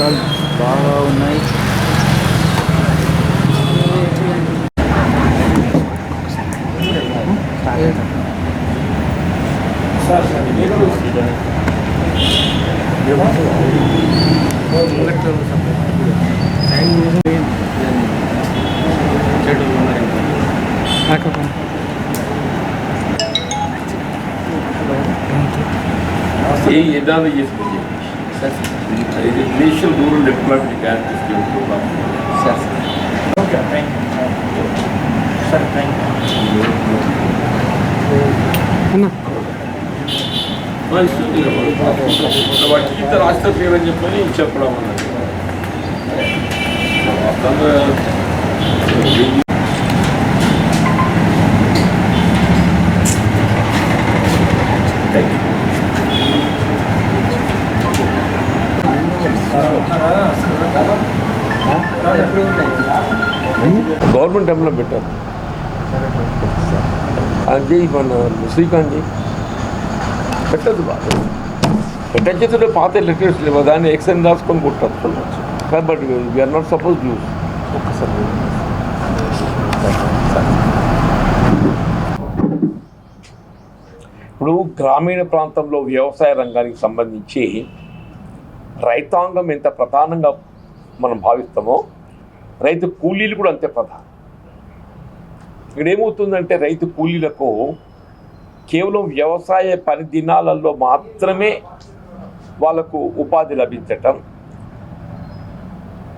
వర్షాలు బాగా ఉన్నాయి. ఏ ఏదైనా చేసుకుంది ఇది national rural development guarantee scheme okay thank you sir thank ఇస్తుంది వాటి ఇంత రాష్ట్ర పేరు అని చెప్పని చెప్పడం అన్నది అది మన శ్రీకాంత్ జీ. పెట్టదు బాగా పెట్టచ్చేస్తుంటే పాత లెటర్స్ లేవు. దాన్ని ఎక్స్ఎన్ రాసుకొని కొట్టచ్చు but we are not suppose use ఒక్కసారి ఇప్పుడు గ్రామీణ ప్రాంతంలో వ్యవసాయ రంగానికి సంబంధించి రైతాంగం ఎంత ప్రధానంగా మనం భావిస్తామో రైతు కూలీలు కూడా అంతే ప్రధానం. ఇక్కడ ఏమవుతుందంటే రైతు కూలీలకు కేవలం వ్యవసాయ పని దినాలలో మాత్రమే వాళ్ళకు ఉపాధి లభించటం.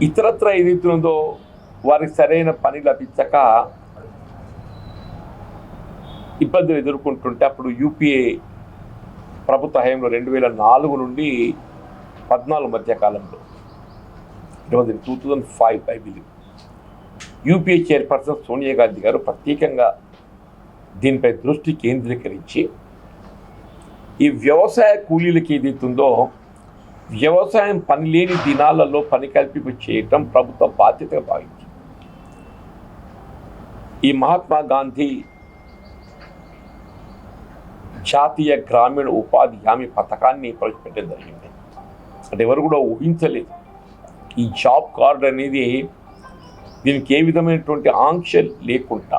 ఇతరత్ర ఏదైతుందో వారికి సరైన పని లభించక ఇబ్బందులు ఎదుర్కొంటుంటే అప్పుడు యూపీఏ ప్రభుత్వ హయాంలో రెండు వేల నాలుగు నుండి పద్నాలుగు మధ్య కాలంలో. Two thousand five I believe UPA chairperson Sonia Gandhi garu ప్రత్యేకంగా దీనిపై దృష్టి కేంద్రీకరించి ఈ వ్యవసాయ కూలీలకి ఏదైతుందో వ్యవసాయం పని లేని దినాలలో పని కల్పింపు చేయటం ప్రభుత్వ బాధ్యతగా భావించింది. ఈ మహాత్మా గాంధీ జాతీయ గ్రామీణ ఉపాధి హామీ పథకాన్ని ప్రవేశపెట్టడం జరిగింది. అంటే ఎవరు కూడా ఊహించలేదు. ఈ జాబ్ కార్డ్ అనేది దీనికి ఏ విధమైనటువంటి ఆంక్ష లేకుండా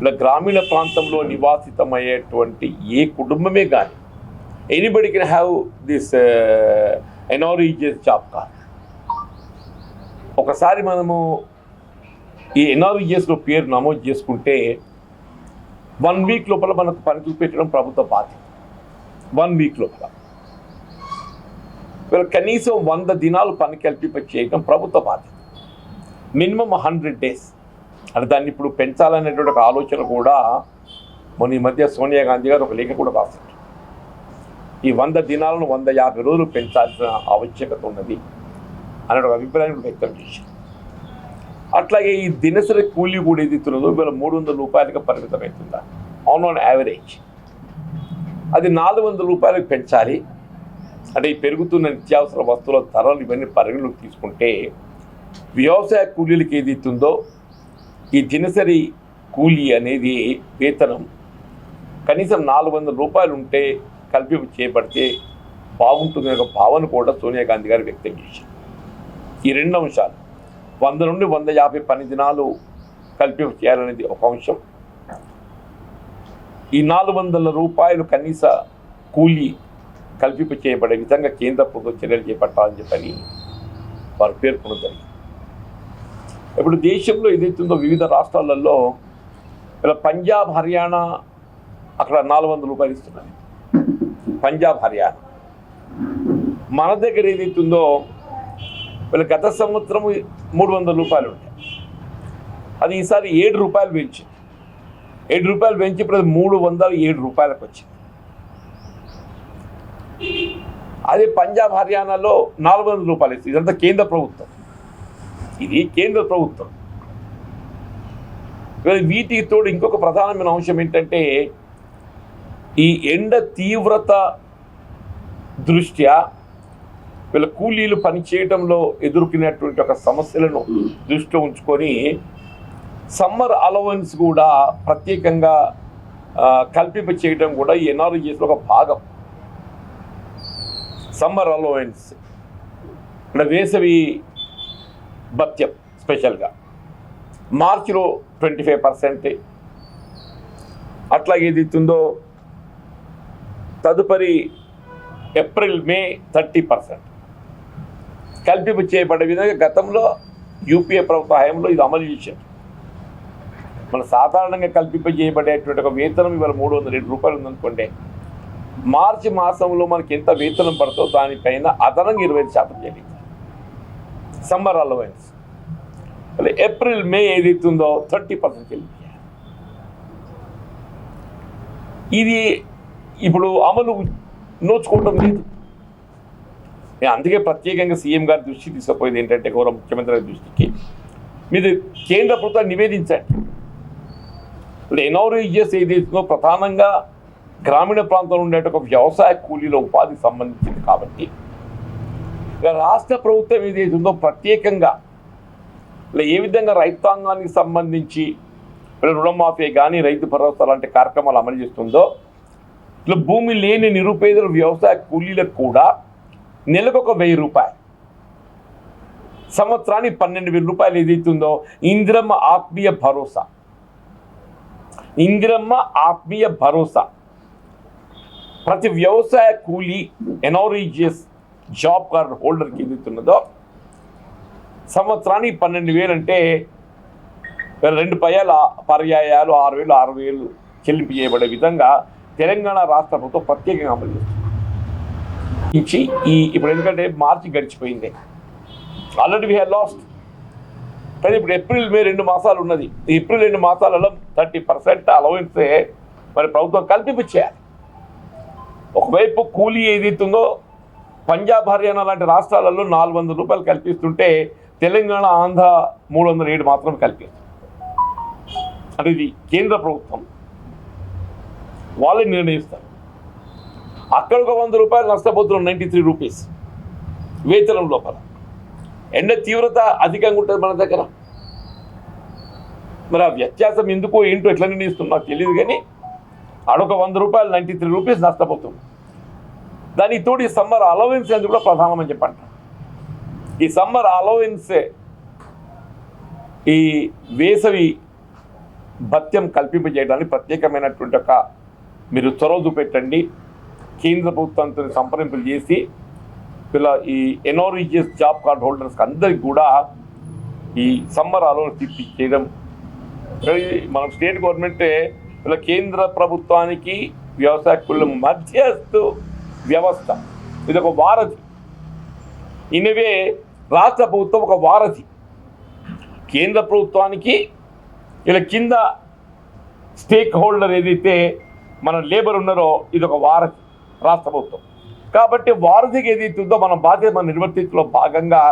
ఇలా గ్రామీణ ప్రాంతంలో నివాసితమయ్యేటువంటి ఏ కుటుంబమే కానీ anybody can have this NREGS job card ఒకసారి మనము ఈ ఎన్ఆర్ఈఎస్లో పేరు నమోదు చేసుకుంటే వన్ వీక్ లోపల మనకు పని పెట్టడం ప్రభుత్వ బాధ్యత. వన్ వీక్ లోపల. వీళ్ళు కనీసం వంద దినాలు పని కల్పింప చేయడం ప్రభుత్వ బాధ్యత. Minimum hundred days. అంటే దాన్ని ఇప్పుడు పెంచాలనేటువంటి ఒక ఆలోచన కూడా మొన్న ఈ మధ్య సోనియా గాంధీ గారు ఒక లేఖ కూడా రాశారు. ఈ వంద దినాలను వంద యాభై రోజులు పెంచాల్సిన ఆవశ్యకత ఉన్నది అనే ఒక అభిప్రాయం వ్యక్తం చేశారు. అట్లాగే ఈ దినసరి కూలీ కూడా ఏది ఇస్తున్నదో వీళ్ళ మూడు వందల రూపాయలకు పరిమితమవుతుందా? On on average. అది నాలుగు వందల రూపాయలకు పెంచాలి. అంటే ఈ పెరుగుతున్న నిత్యావసర వస్తువుల ధరలు ఇవన్నీ పరిగణలోకి తీసుకుంటే వ్యవసాయ కూలీలకు ఏది ఇస్తుందో ఈ దినసరి కూలీ అనేది వేతనం. కనీసం నాలుగు వందల రూపాయలు ఉంటే కల్పింపు చేపడితే బాగుంటుంది ఒక భావన కూడా సోనియా గాంధీ గారు వ్యక్తం చేశారు. ఈ రెండు అంశాలు వంద నుండి వంద యాభై పని దినాలు కల్పింపు చేయాలనేది ఒక అంశం. ఈ నాలుగు వందల రూపాయలు కనీస కూలీ కల్పింపు చేయబడే విధంగా కేంద్ర ప్రభుత్వం చర్యలు చేపట్టాలని చెప్పని వారు పేర్కొనడం జరిగింది. ఇప్పుడు దేశంలో ఏదైతుందో వివిధ రాష్ట్రాలలో ఇలా పంజాబ్ హర్యానా అక్కడ నాలుగు వందల రూపాయలు ఇస్తున్నాయి. పంజాబ్ హర్యానా. మన దగ్గర ఏదైతుందో వీళ్ళ గత సంవత్సరం మూడు వందల రూపాయలు ఉంటాయి. అది ఈసారి ఏడు రూపాయలు పెంచింది. ఏడు రూపాయలు పెంచి ఇప్పుడు మూడు వందల ఏడు రూపాయలకు వచ్చింది. అదే పంజాబ్ హర్యానాలో నాలుగు వందల రూపాయలు ఇస్తుంది. ఇదంతా కేంద్ర ప్రభుత్వం. ఇది కేంద్ర ప్రభుత్వం. వీటికి తోడు ఇంకొక ప్రధానమైన అంశం ఏంటంటే ఈ ఎండ తీవ్రత దృష్ట్యా వీళ్ళ కూలీలు పనిచేయడంలో ఎదుర్కొనేటువంటి ఒక సమస్యలను దృష్టిలో ఉంచుకొని సమ్మర్ అలవెన్స్ కూడా ప్రత్యేకంగా కల్పింప చేయడం కూడా ఈ ఎన్ఆర్జీఎస్లో ఒక భాగం. Summer allowance. ఇక్కడ వేసవి భత్యం స్పెషల్గా. మార్చిలో ట్వంటీ ఫైవ్ పర్సెంట్. అట్లాగే ఏది ఇస్తుందో తదుపరి ఏప్రిల్ మే థర్టీ పర్సెంట్. కల్పింపు చేయబడే విధంగా గతంలో యూపీఏ ప్రభుత్వ హయాంలో ఇది అమలు చేశారు. మన సాధారణంగా కల్పింప చేయబడేటువంటి ఒక వేతనం ఇవాళ మూడు వందల రెండు రూపాయలు ఉందనుకోండి. మార్చి మాసంలో మనకి ఎంత వేతనం పడుతుందో దానిపైన అదనంగా ఇరవై శాతం చెల్లించాలి సమ్మర్ అలవెన్స్ ఏప్రిల్ మే ఏదైతుందో థర్టీ పర్సెంట్ చెల్లించాలి ఇది ఇప్పుడు అమలు నోచుకోవడం లేదు. నేను అందుకే ప్రత్యేకంగా సీఎం గారి దృష్టికి తీసుకుపోయేది ఏంటంటే గౌరవ ముఖ్యమంత్రి గారి దృష్టికి. మీరు కేంద్ర ప్రభుత్వాన్ని నివేదించండి. ఇప్పుడు ఎన్ఆర్ఈజిఎస్ ఏదైతుందో ప్రధానంగా గ్రామీణ ప్రాంతంలో ఉండే ఒక వ్యవసాయ కూలీల ఉపాధికి సంబంధించింది కాబట్టి రాష్ట్ర ప్రభుత్వం ఏదైతుందో ప్రత్యేకంగా ఏ విధంగా రైతాంగానికి సంబంధించి రుణమాఫీ కానీ రైతు భరోసా లాంటి కార్యక్రమాలు అమలు చేస్తుందో ఇట్లా భూమి లేని నిరుపేదల వ్యవసాయ కూలీలకు కూడా నెలకు ఒక వెయ్యి రూపాయలు. సంవత్సరానికి పన్నెండు వేల రూపాయలు ఏదైతుందో ఇందిరమ్మ ఆత్మీయ భరోసా. ఇందిరమ్మ ఆత్మీయ భరోసా. ప్రతి వ్యవసాయ కూలీ ఎనోరీజియస్ జాబ్ కార్డు హోల్డర్కి ఏదైతున్నదో సంవత్సరానికి పన్నెండు వేలు అంటే రెండు పర్యాల పర్యాయాలు ఆరు వేలు ఆరు వేలు చెల్లింపు చేయబడే విధంగా తెలంగాణ రాష్ట్ర ప్రభుత్వం ప్రత్యేకంగా అమలు చేస్తుంది. ఇచ్చి ఈ ఇప్పుడు ఎందుకంటే మార్చి గడిచిపోయింది. ఆల్రెడీ వీ హ్యావ్ లాస్ట్ కానీ ఇప్పుడు ఏప్రిల్ మే రెండు మాసాలు ఉన్నది. ఏప్రిల్ రెండు మాసాలలో థర్టీ పర్సెంట్ అలవెన్సే మరి ప్రభుత్వం కల్పించేయాలి ఒకవైపు కూలీ ఏదైతుందో పంజాబ్ హర్యానా లాంటి రాష్ట్రాలలో నాలుగు వందల రూపాయలు కల్పిస్తుంటే తెలంగాణ ఆంధ్ర మూడు వందల ఏడు మాత్రం కల్పిస్తుంది. అంటే ఇది కేంద్ర ప్రభుత్వం. వాళ్ళే నిర్ణయిస్తారు. అక్కడ ఒక వంద రూపాయలు నష్టపోతున్నాం నైంటీ త్రీ రూపీస్ వేతనం లోపల. ఎండ తీవ్రత అధికంగా ఉంటుంది మన దగ్గర. మరి ఆ వ్యత్యాసం ఎందుకో ఏంటో ఎట్లా నిర్ణయిస్తుందో తెలియదు కానీ అడొక వంద రూపాయలు నైంటీ త్రీ రూపీస్ నష్టపోతుంది. దానికి తోడు ఈ సమ్మర్ అలవెన్స్ అనేది కూడా ప్రధానమని చెప్పంట. ఈ సమ్మర్ అలవెన్సే ఈ వేసవి భత్యం కల్పింపజేయడానికి ప్రత్యేకమైనటువంటి ఒక మీరు చొరవ చూపెట్టండి. కేంద్ర ప్రభుత్వంతో సంప్రదింపులు చేసి ఇలా ఈ ఎన్ఆర్ఈజిఎస్ జాబ్ కార్డ్ హోల్డర్స్కి అందరికి కూడా ఈ సమ్మర్ అలవెన్స్ తిప్పి చేయడం మన స్టేట్ గవర్నమెంటే ఇలా కేంద్ర ప్రభుత్వానికి వ్యవసాయ కుల మధ్యస్థు వ్యవస్థ. ఇది ఒక వారధి. ఇనివే రాష్ట్ర ప్రభుత్వం ఒక వారధి. కేంద్ర ప్రభుత్వానికి ఇలా కింద స్టేక్ హోల్డర్ ఏదైతే మన లేబర్ ఉన్నారో ఇది ఒక వారధి రాష్ట్ర ప్రభుత్వం. కాబట్టి వారధికి ఏదైతే ఉందో మన బాధ్యత మన నిర్వర్తించలో భాగంగా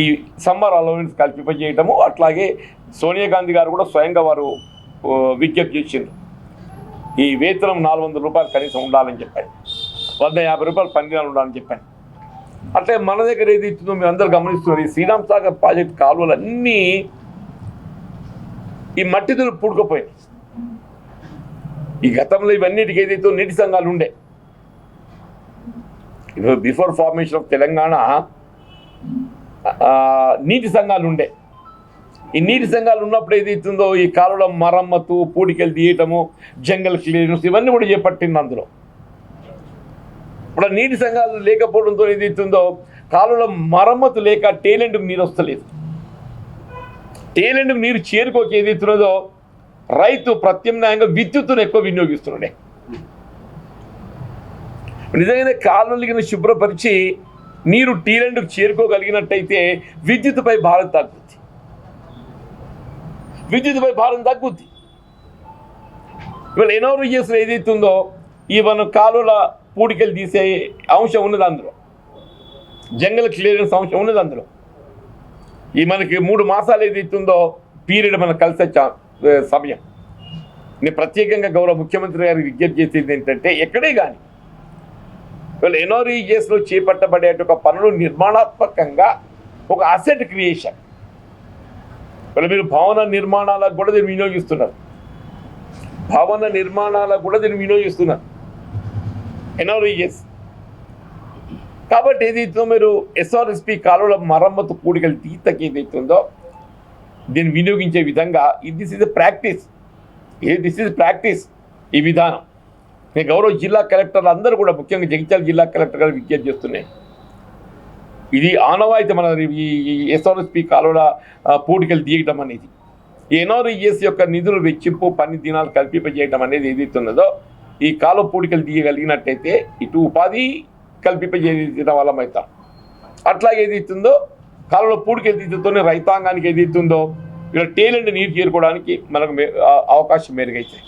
ఈ సమ్మర్ అలవెన్స్ కల్పింపజేయటము అట్లాగే సోనియా గాంధీ గారు కూడా స్వయంగా వారు విజ్ఞప్తి చేసిండ్రు. ఈ వేతనం నాలుగు వందల రూపాయలు కనీసం ఉండాలని చెప్పారు. వంద యాభై రూపాయలు పనిదినాలు ఉండాలని చెప్పాను. అట్లే మన దగ్గర ఏది ఇస్తుందో మీరు అందరు గమనిస్తున్నారు. ఈ శ్రీరామ్ సాగర్ ప్రాజెక్ట్ కాలువలు అన్నీ ఈ మట్టిదులు పూడుకుపోయాయి. ఈ గతంలో ఇవన్నిటికి ఏదైతే నీటి సంఘాలు ఉండే బిఫోర్ ఫార్మేషన్ ఆఫ్ తెలంగాణ నీటి సంఘాలు ఉండే. ఈ నీటి సంఘాలు ఉన్నప్పుడు ఏదైతుందో ఈ కాలువల మరమ్మతు పూడికలు తీయటము జంగల్ క్లియరెన్స్ ఇవన్నీ కూడా చేపట్టింది అందులో. ఇప్పుడు నీటి సంఘాలు లేకపోవడంతో ఏదైతుందో కాలువల మరమ్మతు లేక టేలెంట్కి నీరు వస్తలేదు. టేలెంట్కి నీరు చేరుకోక ఏదైతున్నదో రైతు ప్రత్యామ్నాయంగా విద్యుత్తును ఎక్కువ వినియోగిస్తున్నాడే. నిజంగానే కాలువలకి శుభ్రపరిచి నీరు టీలెండ్కు చేరుకోగలిగినట్టయితే విద్యుత్పై భారం తగ్గుద్ది. విద్యుత్పై భారం తగ్గుద్ది. ఇవాళ ఎనోరిజియస్లో చేసిన ఏదైతుందో ఈ మన కాలువల పూడికలు తీసే అంశం ఉన్నది అందులో. జంగల్ క్లియరెన్స్ అంశం ఉన్నది అందులో. ఈ మనకి మూడు మాసాలు ఏదైతుందో పీరియడ్ మనకు కలిసి వచ్చే సమయం. నేను ప్రత్యేకంగా గౌరవ ముఖ్యమంత్రి గారికి విజ్ఞప్తి చేసేది ఏంటంటే ఎక్కడే కానీ వీళ్ళు ఎన్ఆర్ఈజిఎస్లో చేపట్టబడే ఒక పనులు నిర్మాణాత్మకంగా ఒక అసెట్ క్రియేషన్ వీళ్ళు మీరు భవన నిర్మాణాలకు కూడా దీన్ని వినియోగిస్తున్నారు. భవన నిర్మాణాలకు కూడా దీన్ని వినియోగిస్తున్నారు. ఎన్ఆర్ఈజిఎస్ కాబట్టి ఏదైతుందో మీరు ఎస్ఆర్ఎస్పి కాలువల మరమ్మతు కూడికలు తీతకి ఏదైతుందో దీన్ని వినియోగించే విధంగా this is practice. A this is practice ఈ విధానం. నేను గౌరవ జిల్లా కలెక్టర్లు అందరూ కూడా ముఖ్యంగా జగిత్యాల జిల్లా కలెక్టర్ గారు విజ్ఞప్తి చేస్తున్నాయి. ఇది ఆనవాయితీ మన ఈ ఎస్ఆర్ఎస్పి కాలువల పూడికలు తీయటం అనేది. ఎన్ఆర్ఈఎస్ యొక్క నిధులు వెచ్చింపు పని దినాలు కల్పింపజేయడం అనేది ఏదైతే ఉన్నదో ఈ కాలువ పూడికలు తీయగలిగినట్టయితే ఇటు ఉపాధి కల్పింపజేయడం వల్ల అవుతాం అట్లా ఏదైతుందో కాలంలో పూడికలు తీతతోనే రైతాంగానికి ఏదైతుందో ఇలా టేలెంట్ నీరు చేరుకోవడానికి మనకు అవకాశం మెరుగైతాయి.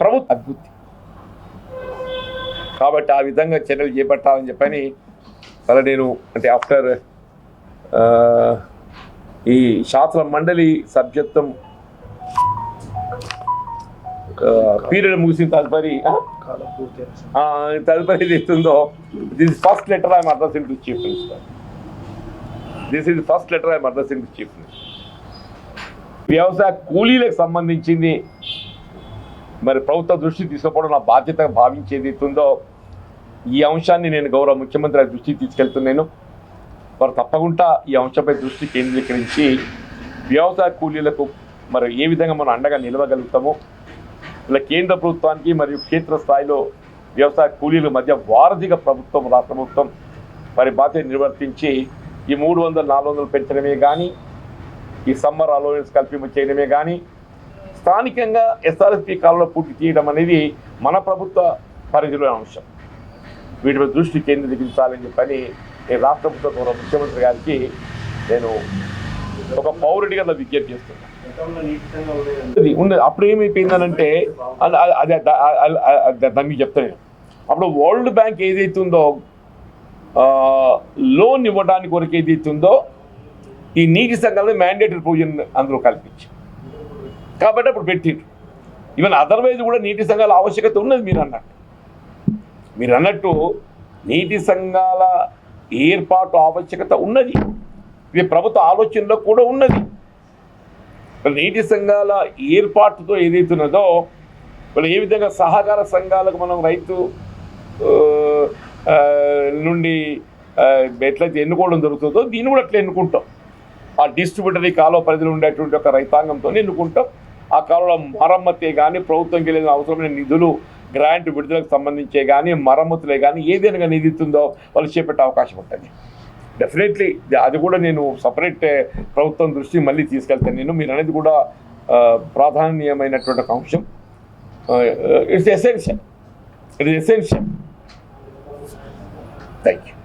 ప్రభుత్వ అభివృద్ధి కాబట్టి ఆ విధంగా చర్యలు చేపట్టాలని చెప్పని అలా నేను అంటే ఆఫ్టర్ ఈ శాస్త్ర మండలి సభ్యత్వం పీరియడ్ ముగిసిన తదుపరి తదుపరి ఇస్తుందో this first letter I'm addressing to chief minister this is first letter I'm addressing to chief minister వ్యవసాయ కూలీలకు సంబంధించింది మరి ప్రభుత్వ దృష్టి తీసుకోవడం నా బాధ్యతగా భావించేది ఇస్తుందో ఈ అంశాన్ని నేను గౌరవ ముఖ్యమంత్రి గారి దృష్టికి తీసుకెళ్తున్నాను. వారు తప్పకుండా ఈ అంశంపై దృష్టి కేంద్రీకరించి వ్యవసాయ కూలీలకు మరి ఏ విధంగా మనం అండగా నిలవగలుగుతామో ఇలా కేంద్ర ప్రభుత్వానికి మరియు క్షేత్ర స్థాయిలో వ్యవసాయ కూలీల మధ్య వారధిగా ప్రభుత్వం రాష్ట్ర ప్రభుత్వం మరి బాధ్యత నిర్వర్తించి ఈ మూడు వందలు నాలుగు వందలు పెంచడమే కానీ ఈ సమ్మర్ అలవెన్స్ కల్పింపు చేయడమే కానీ స్థానికంగా ఎస్ఆర్ఎస్పీ కాలంలో పూర్తి చేయడం అనేది మన ప్రభుత్వ పరిధిలో అంశం. వీటిపై దృష్టి కేంద్రీకరించాలని చెప్పని ఈ రాష్ట్ర ప్రభుత్వ ముఖ్యమంత్రి గారికి నేను ఒక పౌరుడిగా విజ్ఞప్తి చేస్తున్నాను. అది ఉన్నది అప్పుడు ఏమైపోయిందనంటే అది దాన్ని చెప్తాను నేను. అప్పుడు వరల్డ్ బ్యాంక్ ఏదైతుందో లోన్ ఇవ్వడానికి వరకు ఏదైతుందో ఈ నీటి సంఘాలను మ్యాండేటరీ ప్రొవిజన్ అందులో కల్పించి. కాబట్టి అప్పుడు పెట్టిండ్రు. ఈవెన్ అదర్వైజ్ కూడా నీటి సంఘాల ఆవశ్యకత ఉన్నది మీరు అన్నట్టు. మీరు అన్నట్టు నీటి సంఘాల ఏర్పాటు ఆవశ్యకత ఉన్నది. ఇది ప్రభుత్వ ఆలోచనలో కూడా ఉన్నది. నీటి సంఘాల ఏర్పాటుతో ఏదైతున్నదో వాళ్ళు ఏ విధంగా సహకార సంఘాలకు మనం రైతు నుండి ఎట్లయితే ఎన్నుకోవడం జరుగుతుందో దీన్ని కూడా అట్లా ఎన్నుకుంటాం. ఆ డిస్ట్రిబ్యూటరీ కాలువ పరిధిలో ఉండేటువంటి ఒక రైతాంగంతో ఎన్నుకుంటాం. ఆ కాలంలో మరమ్మతే కానీ ప్రభుత్వం వెళ్ళిన అవసరమైన నిధులు గ్రాంట్ విడుదలకు సంబంధించే కానీ మరమ్మతులే కానీ ఏదైనా కానీ నిధి ఇస్తుందో వాళ్ళు చేపట్టే అవకాశం ఉంటుంది. డెఫినెట్లీ అది కూడా నేను సపరేట్ eh, ప్రభుత్వం దృష్టి మళ్ళీ తీసుకెళ్తాను. నేను మీరు అనేది కూడా ప్రాధాన్యమైనటువంటి ఒక అంశం. It's essential it is essential thank you